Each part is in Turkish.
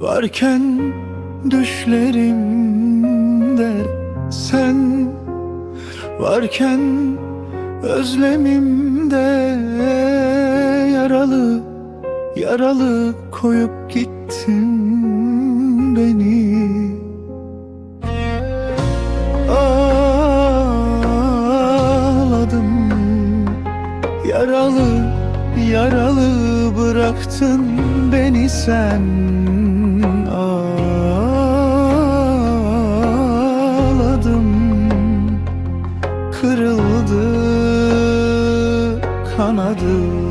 Varken düşlerimde sen. Varken özlemimde Yaralı, yaralı koyup gittin beni. Ağladım Yaralı, yaralı bıraktın beni sen Kırıldı kanadım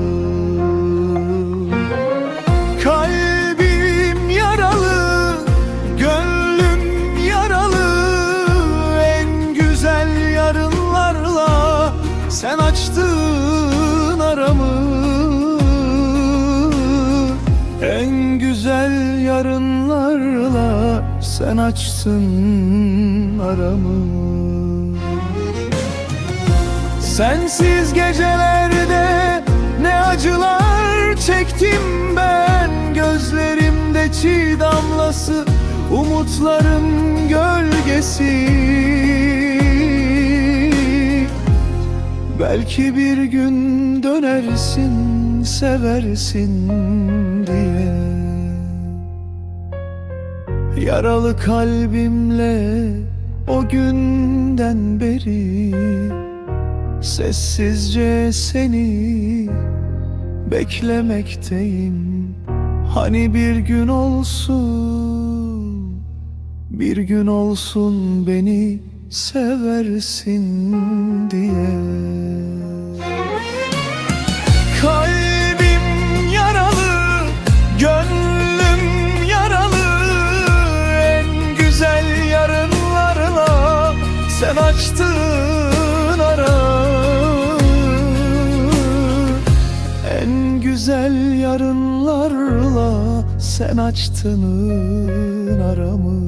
Kalbim yaralı, gönlüm yaralı. En güzel yarınlarla sen açtın aramı. En güzel yarınlarla sen açtın aramı Sensiz gecelerde ne acılar çektim ben. Gözlerimde çiğ damlası umutların gölgesi. Belki bir gün dönersin seversin diye. Yaralı kalbimle o günden beri Sessizce seni beklemekteyim. Hani bir gün olsun Bir gün olsun beni seversin diye. Kalbim yaralı, gönlüm yaralı. En güzel yarınlarla sen açtın sen açtın aramı.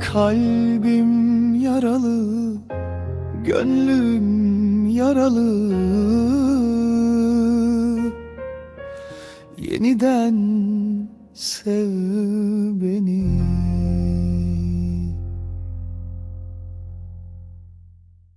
Kalbim yaralı, gönlüm yaralı. Yeniden sev